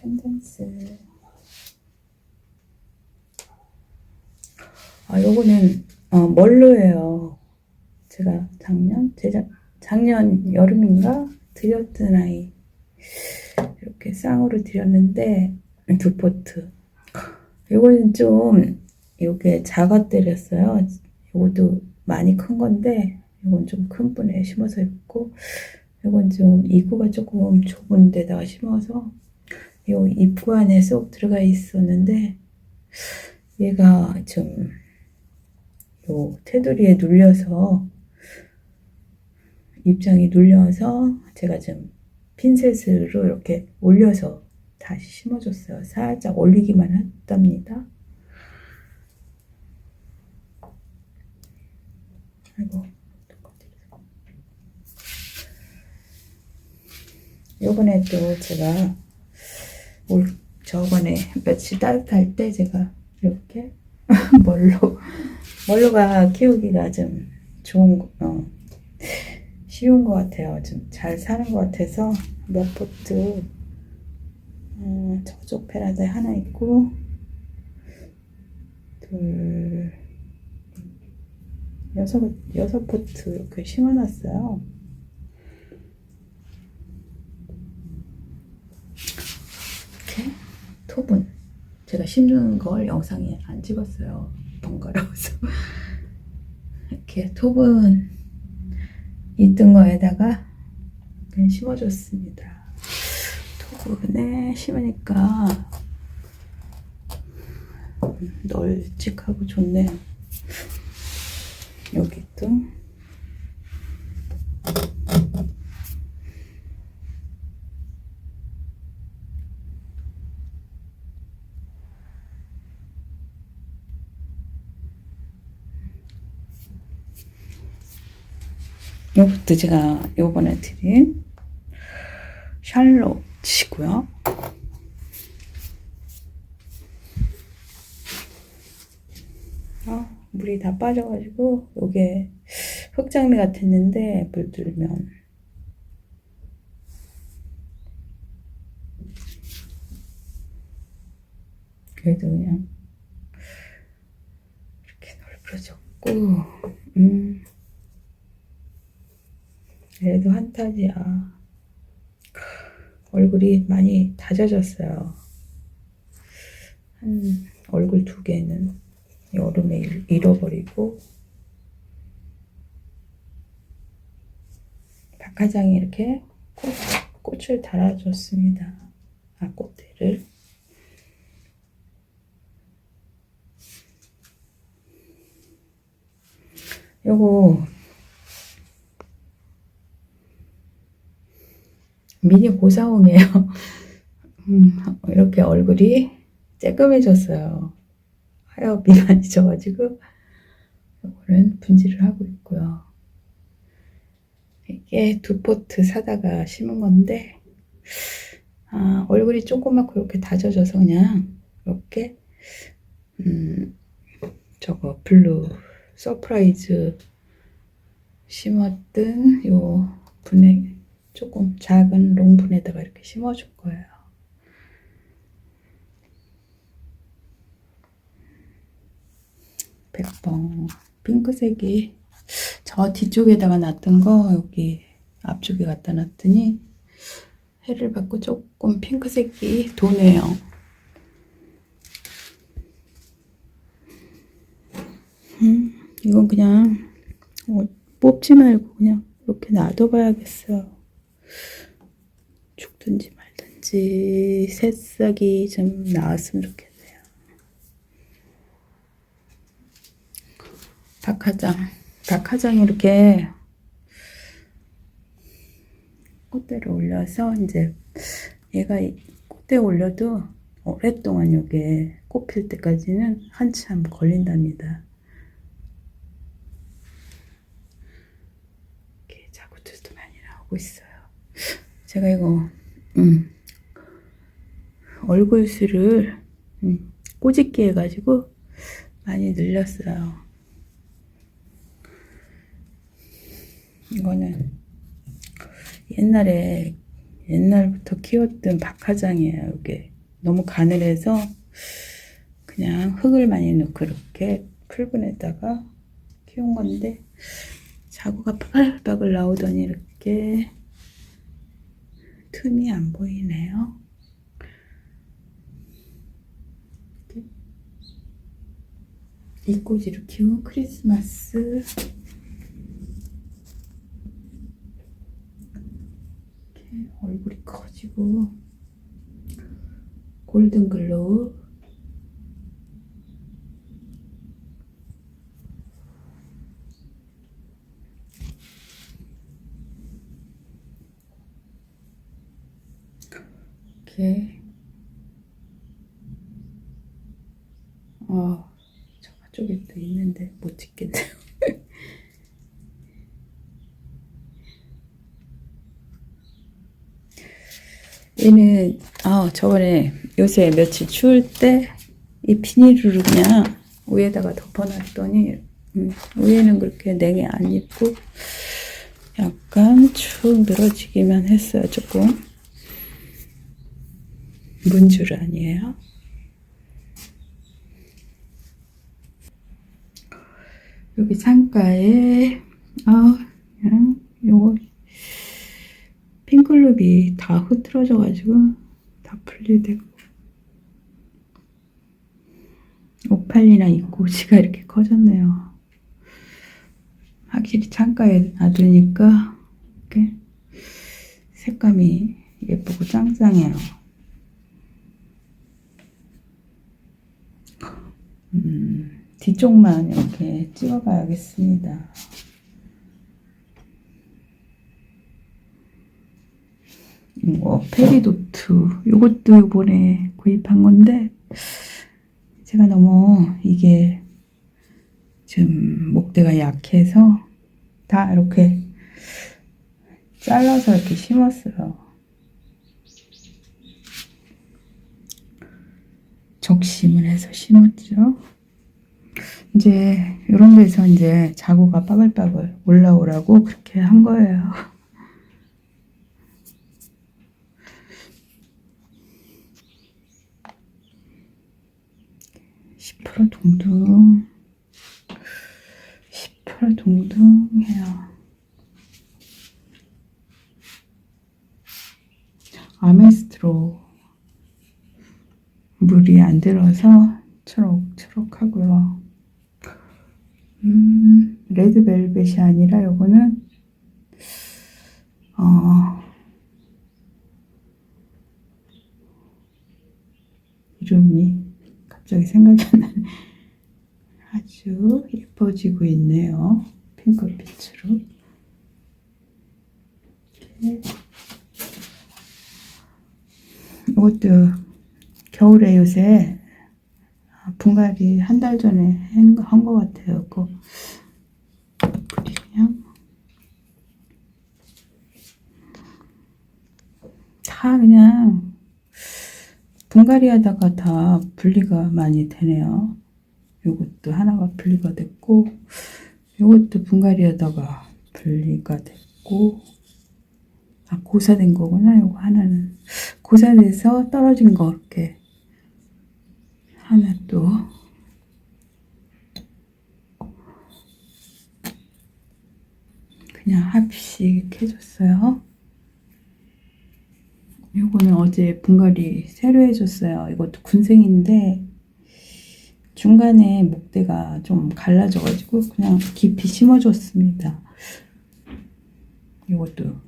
펜던스. 아, 요거는, 어, 멀로예요. 제가 작년, 제작, 작년 여름인가? 드렸던 아이. 이렇게 쌍으로 드렸는데, 두 포트. 요거는 좀, 요게 작아 때렸어요. 요것도 많이 큰 건데, 요건 좀 큰 분에 심어서 있고, 요건 좀 입구가 조금 좁은 데다가 심어서, 요 입구 안에 쏙 들어가 있었는데, 얘가 좀, 요 테두리에 눌려서, 입장이 눌려서, 제가 좀 핀셋으로 이렇게 올려서 다시 심어줬어요. 살짝 올리기만 했답니다. 아이고, 요번에 또 제가 올 저번에 며칠 따뜻할 때 제가 이렇게 멀로 멀로가 키우기가 좀 좋은 거- 어, 쉬운 것 같아요. 좀 잘 사는 것 같아서 몇 포트 어, 저쪽 베란다에 하나 있고 둘 여섯 여섯 포트 이렇게 심어놨어요. 이렇게 토분 제가 심는 걸 영상에 안 찍었어요. 번거로워서 이렇게 토분 있던 거에다가 그냥 심어줬습니다. 토분에 심으니까 음, 널찍하고 좋네요. 여기 또 요것도 제가 요번에 드린 샬롯이고요. 아, 물이 다 빠져가지고 요게 흙장미 같았는데 물 들면 그래도 그냥 이렇게 넓어졌고 음 그래도 한타지야. 얼굴이 많이 다져졌어요. 한 얼굴 두 개는 여름에 잃- 잃어버리고 박하장이 이렇게 꽃, 꽃을 달아줬습니다. 아 꽃대를. 요거 미니 고사홍이에요. 음, 이렇게 얼굴이 쬐끔해졌어요. 하엽이 많이 져가지고 이거는 분질을 하고 있고요. 이게 두 포트 사다가 심은 건데 아, 얼굴이 조그맣고 이렇게 다져져서 그냥 이렇게 음, 저거 블루 서프라이즈 심었던 요 분에 조금 작은 롱분에다가 이렇게 심어줄 거예요. 백봉 핑크색이 저 뒤쪽에다가 놨던 거 여기 앞쪽에 갖다 놨더니 해를 받고 조금 핑크색이 도네요. 음, 이건 그냥 어, 뽑지 말고 그냥 이렇게 놔둬봐야겠어요. 죽든지 말든지 새싹이 좀 나왔으면 좋겠네요. 박하장, 박하장이 이렇게 꽃대를 올려서 이제 얘가 이 꽃대 올려도 오랫동안 이게 꽃 필 때까지는 한참 걸린답니다. 이렇게 자구들도 많이 나오고 있어요. 제가 이거 음, 얼굴 수를 음, 꼬집기 해가지고 많이 늘렸어요. 옛날에 옛날부터 키웠던 박하장이에요, 이게. 너무 가늘해서 그냥 흙을 많이 넣고 이렇게 풀분에다가 키운 건데 자구가 빠글빠글 나오더니 이렇게 틈이 안 보이네요. 이렇게. 이꼬지로 키운 크리스마스. 이렇게 얼굴이 커지고 골든 글로우 이렇게 어 저쪽에 또 있는데 못 찍겠네요. 얘는 아 저번에 요새 며칠 추울 때 이 비닐을 그냥 위에다가 덮어놨더니 음, 위에는 그렇게 냉해 안 입고 약간 축 늘어지기만 했어요 조금 문줄 아니에요? 여기 창가에 아 그냥 요거 핑클럽이 다 흐트러져 가지고 다 분리되고 오팔리나 이 고지가 이렇게 커졌네요. 확실히 창가에 놔두니까 이렇게 색감이 예쁘고 짱짱해요. 음, 뒤쪽만 이렇게 찍어봐야겠습니다. 뭐 페리도트 요것도 요번에 구입한 건데 제가 너무 이게 좀 목대가 약해서 다 이렇게 잘라서 이렇게 심었어요. 적심을 해서 심었죠. 이제 이런 데서 이제 자구가 빠글빠글 올라오라고 그렇게 한 거예요. 10% 동등 10% 동등해요. 아메스트로 물이 안 들어서 초록초록 하고요. 음, 레드벨벳이 아니라 요거는 어, 이름이 갑자기 생각이 안 나네. 아주 예뻐지고 있네요. 핑크빛으로. 이렇게. 이것도 겨울에 요새 분갈이 한 달 전에 한 것 같아요. 그 그냥 다 그냥 분갈이 하다가 다 분리가 많이 되네요. 요것도 하나가 분리가 됐고, 요것도 분갈이 하다가 분리가 됐고, 아, 고사된 거구나, 요거 하나는. 고사돼서 떨어진 거, 이렇게. 하나 또. 그냥 합식 해줬어요. 요거는 어제 분갈이 새로 해줬어요. 이것도 군생인데 중간에 목대가 좀 갈라져가지고 그냥 깊이 심어줬습니다. 이것도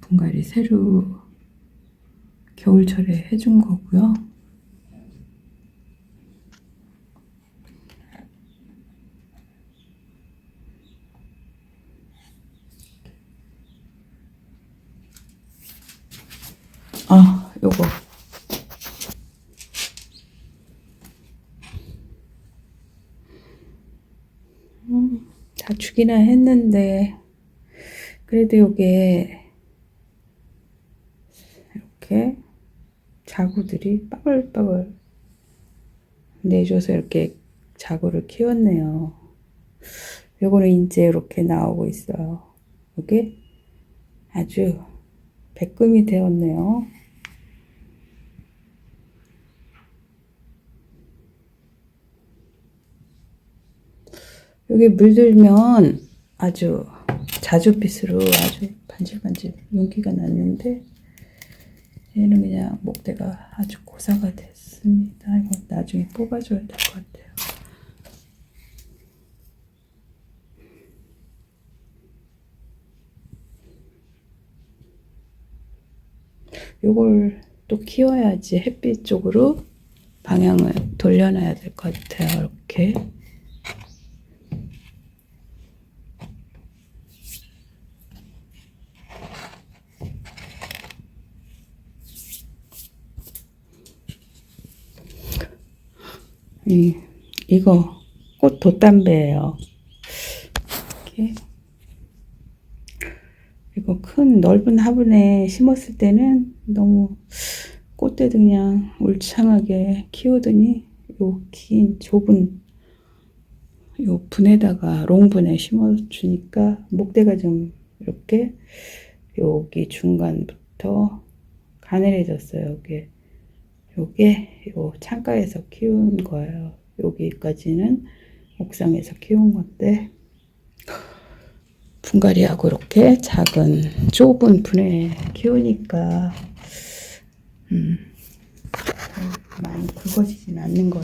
분갈이 새로 겨울철에 해준 거고요. 아, 요거. 음, 다 주기나 했는데, 그래도 요게, 이렇게 자구들이 빠글빠글 내줘서 이렇게 자구를 키웠네요. 요거는 이제 이렇게 나오고 있어요. 요게 아주 백금이 되었네요. 여기 물들면 아주 자주빛으로 아주 반질반질 윤기가 났는데 얘는 그냥 목대가 아주 고사가 됐습니다. 이거 나중에 뽑아줘야 될 것 같아요. 요걸 또 키워야지 햇빛 쪽으로 방향을 돌려놔야 될 것 같아요. 이렇게. 이, 이거 꽃 돛담배예요. 이렇게. 이거 큰 넓은 화분에 심었을 때는 너무 꽃대도 그냥 울창하게 키우더니 요 긴 좁은 요 분에다가 롱분에 심어주니까 목대가 좀 이렇게 여기 중간부터 가늘해졌어요. 요게 요게 요 창가에서 키운 거예요. 여기까지는 옥상에서 키운 건데 분갈이하고 이렇게 작은 좁은 분에 키우니까 음, 많이 굵어지진 않는 거